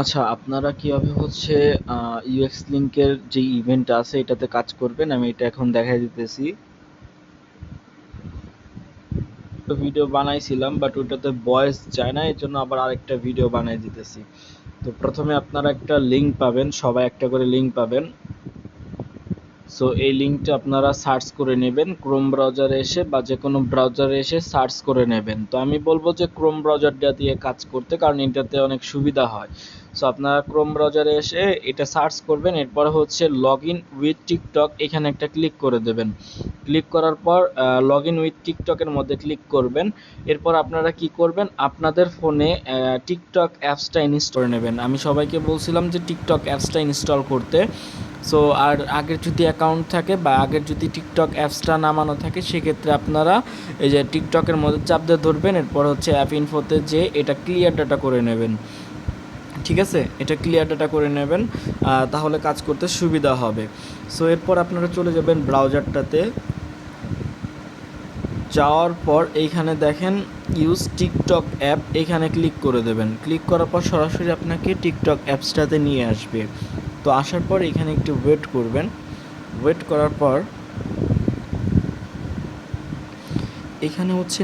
আচ্ছা আপনারা কীভাবে হচ্ছে ইউএক্স লিংকের যে ইভেন্ট আছে, এটাতে কাজ করবেন? আমি এটা এখন দেখাই দিতেছি। ভিডিও বানাইছিলাম বাট ওটাতে ভয়েস যায় না এর জন্য আবার আরেকটা ভিডিও বানাই দিতেছি। তো প্রথমে আপনারা একটা লিঙ্ক পাবেন, সবাই একটা করে লিঙ্ক পাবেন। সো এই লিঙ্কটা আপনারা সার্চ করে নেবেন ক্রোম ব্রাউজারে এসে বা যে কোনো ব্রাউজারে এসে সার্চ করে নেবেন। তো আমি বলব যে ক্রোম ব্রাউজারটা দিয়ে কাজ করতে, কারণ এটাতে অনেক সুবিধা হয়। সো আপনারা ক্রোম ব্রাউজারে এসে এটা সার্চ করবেন, এরপর হচ্ছে লগ ইন উইথ টিকটক এখানে একটা ক্লিক করে দেবেন। ক্লিক করার পর লগ ইন উইথ টিকটকের মধ্যে ক্লিক করবেন। এরপর আপনারা কি করবেন, আপনাদের ফোনে টিকটক অ্যাপসটা ইনস্টল নেবেন। আমি সবাইকে বলছিলাম যে টিকটক অ্যাপসটা ইনস্টল করতে। সো আর আগের যদি অ্যাকাউন্ট থাকে বা আগের যদি টিকটক অ্যাপসটা নামানো থাকে, সেক্ষেত্রে আপনারা এই যে টিকটকের মধ্যে চাপ দিয়ে ধরবেন, এরপর হচ্ছে অ্যাপ ইনফোতে যে এটা ক্লিয়ার ডাটা করে নেবেন। ঠিক আছে? এটা ক্লিয়ার ডাটা করে নেবেন তাহলে কাজ করতে সুবিধা হবে। সো এরপর আপনারা চলে যাবেন ব্রাউজারটাতে যাওয়ার পর এইখানে দেখেন ইউজ টিকটক অ্যাপ এখানে ক্লিক করে দেবেন। ক্লিক করার পর সরাসরি আপনাকে টিকটক অ্যাপসটাতে নিয়ে আসবে। তো আসার পর এখানে একটু ওয়েট করবেন। ওয়েট করার পর এখানে হচ্ছে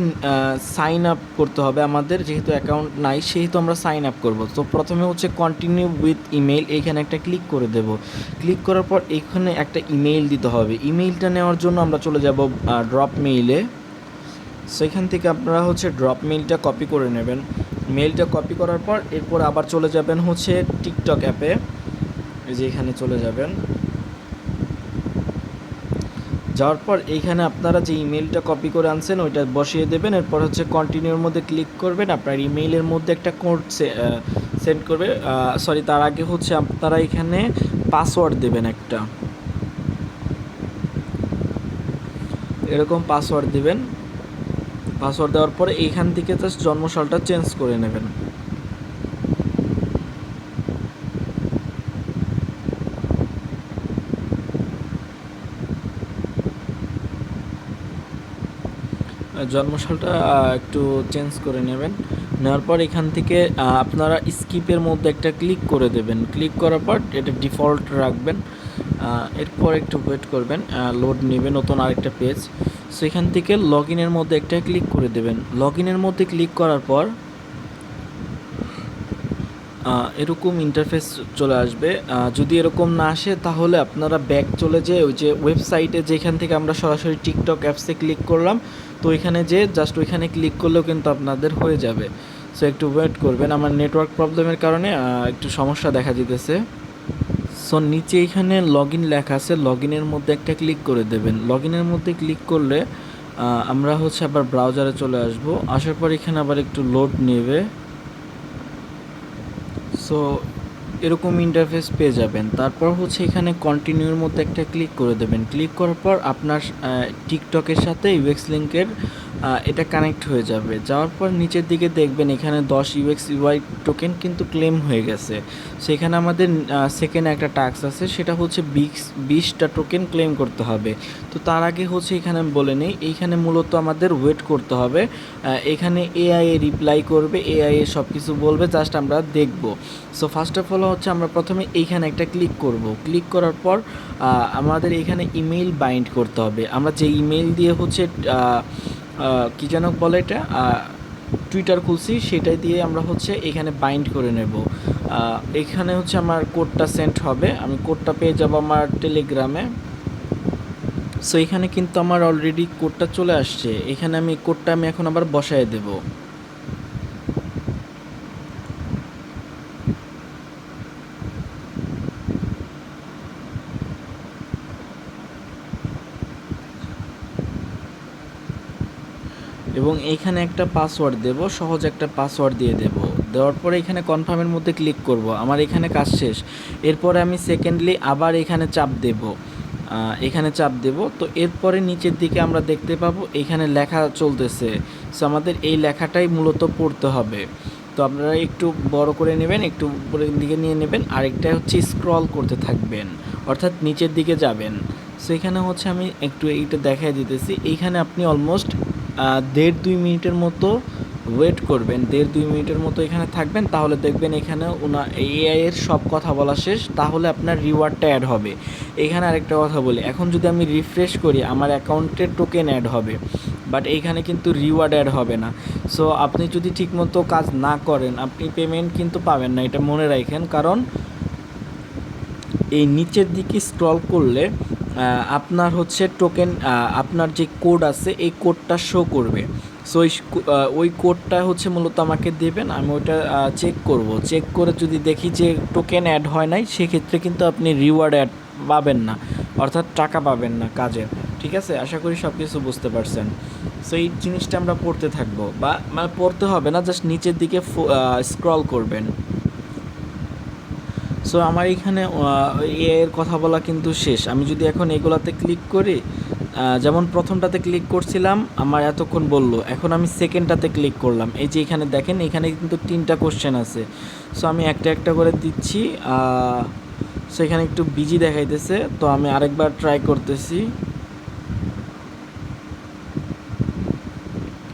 সাইন আপ করতে হবে আমাদের, যেহেতু অ্যাকাউন্ট নাই সেহেতু আমরা সাইন আপ করব। তো প্রথমে হচ্ছে কন্টিনিউ উইথ ইমেইল এইখানে একটা ক্লিক করে দেব। ক্লিক করার পর এখানে একটা ইমেইল দিতে হবে। ইমেইলটা নেওয়ার জন্য আমরা চলে যাব ড্রপ মেইলে সেখান থেকে আপনারা হচ্ছে ড্রপ মেইলটা কপি করে নেবেন। মেইলটা কপি করার পর এরপর আবার চলে যাবেন হচ্ছে টিকটক অ্যাপে এই যে এখানে চলে যাবেন। যাওয়ার পর এইখানে আপনারা যে ইমেলটা কপি করে আনছেন, ওইটা বসিয়ে দেবেন। এরপর হচ্ছে কন্টিনিউর মধ্যে ক্লিক করবেন। আপনার ইমেইলের মধ্যে একটা কোড সেন্ড করবে। সরি, তার আগে হচ্ছে আপনারা এখানে পাসওয়ার্ড দেবেন একটা। এরকম পাসওয়ার্ড দেবেন। পাসওয়ার্ড দেওয়ার পরে এইখান থেকে জাস্ট জন্মসালটা চেঞ্জ করে নেবেন। জন্মসালটা একটু চেঞ্জ করে নেবেন। নেওয়ার পর এখান থেকে আপনারা স্কিপের মধ্যে একটা ক্লিক করে দেবেন। ক্লিক করার পর এটা ডিফল্ট রাখবেন। এরপর একটু ওয়েট করবেন লোড নেবে নতুন আরেকটা পেজ সেখান থেকে লগ ইনের মধ্যে একটা ক্লিক করে দেবেন। লগ ইনের মধ্যে ক্লিক করার পর এরকম ইন্টারফেস চলে আসবে। যদি এরকম না আসে, তাহলে আপনারা ব্যাক চলে যেয়ে ওই যে ওয়েবসাইটে যেখান থেকে আমরা সরাসরি টিকটক অ্যাপসে ক্লিক করলাম, তো ওইখানে যে জাস্ট ওইখানে ক্লিক করলেও কিন্তু আপনাদের হয়ে যাবে। সো একটু ওয়েট করবেন। আমার নেটওয়ার্ক প্রবলেমের কারণে একটু সমস্যা দেখা দিতেছে। সো নিচে এখানে লগ ইন লেখা আছে। লগ ইনের মধ্যে একটা ক্লিক করে দেবেন। লগ ইনের মধ্যে ক্লিক করলে আমরা হচ্ছে আবার ব্রাউজারে চলে আসব। আসার পর এখানে আবার একটু লোড নেবে। সো এরকম ইন্টারফেস পেয়ে যাবেন। তারপর হচ্ছে এখানে কন্টিনিউর মধ্যে একটা ক্লিক করে দেবেন। ক্লিক করার পর আপনার টিকটকের সাথে ইউএক্স লিঙ্কের এটা কানেক্ট হয়ে যাবে। যাওয়ার পর নিচের দিকে দেখবেন এখানে দশ ইউএক্স ইউআই টোকেন কিন্তু ক্লেম হয়ে গেছে। সেখানে আমাদের সেকেন্ড একটা টাস্ক আছে, সেটা হচ্ছে বিশ বিশটা টোকেন ক্লেম করতে হবে। তো তার আগে হচ্ছে এখানে বলে নেই, এইখানে মূলত আমাদের ওয়েট করতে হবে। এখানে এআই রিপ্লাই করবে এআই সব কিছু বলবে জাস্ট আমরা দেখব। সো ফার্স্ট অফ অল হচ্ছে আমরা প্রথমে এইখানে একটা ক্লিক করব। ক্লিক করার পর আমাদের এখানে ইমেইল বাইন্ড করতে হবে। আমরা যে ইমেইল দিয়ে হচ্ছে কী যেন বলে এটা? টুইটার খুলছি, সেটাই দিয়ে আমরা হচ্ছে এখানে বাইন্ড করে নেব। এখানে হচ্ছে আমার কোডটা সেন্ড হবে। আমি কোডটা পেয়ে যাব আমার টেলিগ্রামে সো এখানে কিন্তু আমার অলরেডি কোডটা চলে আসছে। এখানে আমি কোডটা আমি এখন আবার বসায় দেবো। এবং এইখানে একটা পাসওয়ার্ড দেব, সহজ একটা পাসওয়ার্ড দিয়ে দেব। দেওয়ার পরে এখানে কনফার্মের মধ্যে ক্লিক করব। আমার এখানে কাজ শেষ। এরপরে আমি সেকেন্ডলি আবার এখানে চাপ দেব। এখানে চাপ দেব। তো এরপরে নিচের দিকে আমরা দেখতে পাবো, এখানে লেখা চলতেছে। সো আমাদের এই লেখাটাই মূলত পড়তে হবে। তো আপনারা একটু বড় করে নেবেন, একটু উপরের দিকে নিয়ে নেবেন। আরেকটা হচ্ছে স্ক্রল করতে থাকবেন, অর্থাৎ নিচের দিকে যাবেন। সো এখানে হচ্ছে আমি একটু এইটা দেখাই দিতেছি। এইখানে আপনি অলমোস্ট দেড় দুই মিনিটের মতো ওয়েট করবেন। দেড় দুই মিনিটের মতো এখানে থাকবেন, তাহলে দেখবেন এখানে ওনার এআই এর সব কথা বলা শেষ, তাহলে আপনার রিওয়ার্ডটা অ্যাড হবে। এখানে আরেকটা কথা বলি, এখন যদি আমি রিফ্রেশ করি, আমার অ্যাকাউন্টে টোকেন অ্যাড হবে বাট এইখানে কিন্তু রিওয়ার্ড অ্যাড হবে না। সো আপনি যদি ঠিকমতো কাজ না করেন, আপনি পেমেন্ট কিন্তু পাবেন না, এটা মনে রাখেন, কারণ এই নিচের দিকে স্ক্রল করলে আপনার হচ্ছে টোকেন আপনার যে কোড আছে, এই কোডটা শো করবে। সো ওই কোডটা হচ্ছে মূলত আমাকে দেবেন, আমি ওইটা চেক করব। চেক করে যদি দেখি যে টোকেন অ্যাড হয় নাই, সেক্ষেত্রে কিন্তু আপনি রিওয়ার্ড অ্যাড পাবেন না, অর্থাৎ টাকা পাবেন না কাজের। ঠিক আছে? আশা করি সব কিছু বুঝতে পারছেন। সো এই জিনিসটা আমরা পড়তে থাকব, বা মানে পড়তে হবে না জাস্ট নিচের দিকে স্ক্রল করবেন। সো আমার এখানে এর কথা বলা কিন্তু শেষ। আমি যদি এখন এগুলাতে ক্লিক করি যেমন প্রথমটাতে ক্লিক করছিলাম, আমার এতক্ষণ বলল। এখন আমি সেকেন্ডটাতে ক্লিক করলাম। এই যে এখানে দেখেন, এখানে কিন্তু তিনটা কোশ্চেন আছে। সো আমি একটা একটা করে দিচ্ছি সো এখানে একটু বিজি দেখাইতেছে। তো আমি আরেকবার ট্রাই করতেছি।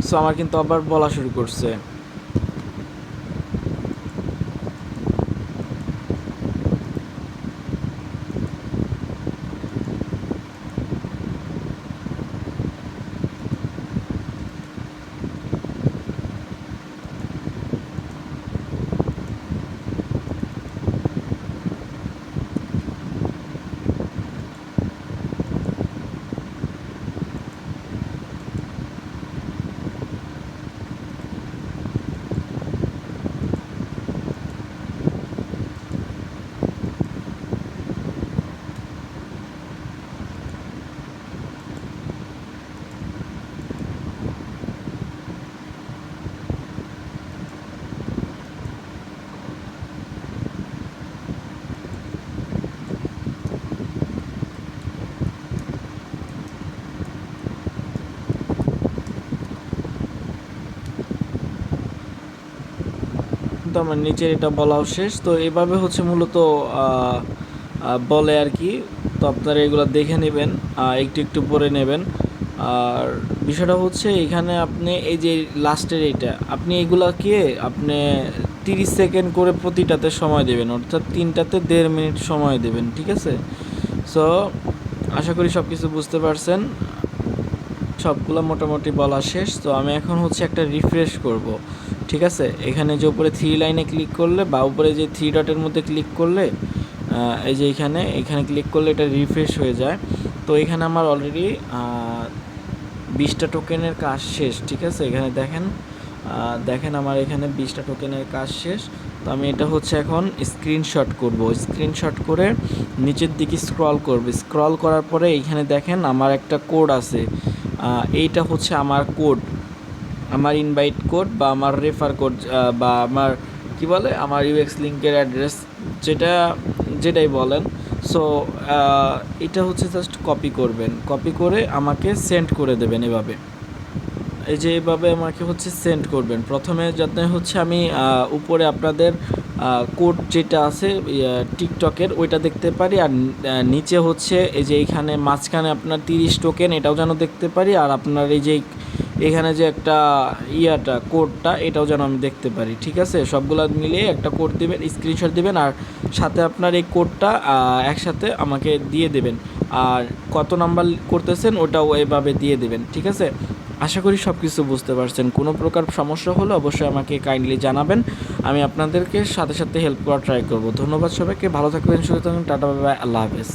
সো আমার কিন্তু আবার বলা শুরু করছে। কিন্তু আমার নিচের এটা বলাও শেষ। তো এভাবে হচ্ছে মূলত বলে আর কি। তো আপনারা এগুলো দেখে নেবেন একটু একটু পরে নেবেন। আর বিষয়টা হচ্ছে এখানে আপনি এই যে লাস্টের এইটা, আপনি এগুলাকে আপনি তিরিশ সেকেন্ড করে প্রতিটাতে সময় দেবেন, অর্থাৎ তিনটাতে দেড় মিনিট সময় দেবেন, ঠিক আছে? সো আশা করি সব কিছু বুঝতে পারছেন। সবগুলো মোটামুটি বলা শেষ। তো আমি এখন হচ্ছে একটা রিফ্রেশ করব। ঠিক আছে? এখানে যে উপরে থ্রি লাইনে ক্লিক করলে বা উপরে যে থ্রি ডটের মধ্যে ক্লিক করলে এই যে এখানে এখানে ক্লিক করলে এটা রিফ্রেশ হয়ে যায়। তো এখানে আমার অলরেডি বিশটা টোকেনের কাজ শেষ, ঠিক আছে? এখানে দেখেন দেখেন আমার এখানে বিশটা টোকেনের কাজ শেষ। তো আমি এটা হচ্ছে এখন স্ক্রিনশট করব। স্ক্রিনশট করে নিচের দিকে স্ক্রল করব। স্ক্রল করার পরে এইখানে দেখেন আমার একটা কোড আছে। এইটা হচ্ছে আমার কোড আমার ইনভাইট কোড বা আমার রেফার কোড বা আমার, কি বলে, আমার ইউএক্স লিঙ্কের অ্যাড্রেস যেটা, যেটাই বলেন। সো এটা হচ্ছে জাস্ট কপি করবেন। কপি করে আমাকে সেন্ড করে দেবেন এভাবে। এই যে এভাবে আমাকে হচ্ছে সেন্ড করবেন। প্রথমে যাতে হচ্ছে আমি উপরে আপনাদের কোড যেটা আছে টিকটকের ওইটা দেখতে পারি। আর নিচে হচ্ছে এই যে এইখানে মাঝখানে আপনার তিরিশ টোকেন এটাও যেন দেখতে পারি। আর আপনার এই যে এখানে যে একটা ইয়াটা, কোডটা, এটাও যেন আমি দেখতে পারি, ঠিক আছে? সবগুলো মিলিয়ে একটা কোড দিবেন স্ক্রিনশট দিবেন, আর সাথে আপনার এই কোডটা একসাথে আমাকে দিয়ে দেবেন। আর কত নাম্বার করতেছেন, ওটাও এভাবে দিয়ে দেবেন, ঠিক আছে? আশা করি সব কিছু বুঝতে পারছেন। কোনো প্রকার সমস্যা হলে অবশ্যই আমাকে কাইন্ডলি জানাবেন। আমি আপনাদেরকে সাথে সাথে হেল্প করার ট্রাই করব। ধন্যবাদ সবাইকে, ভালো থাকবেন, সুস্থ থাকবেন, টাটা বাই, আল্লাহ হাফেজ।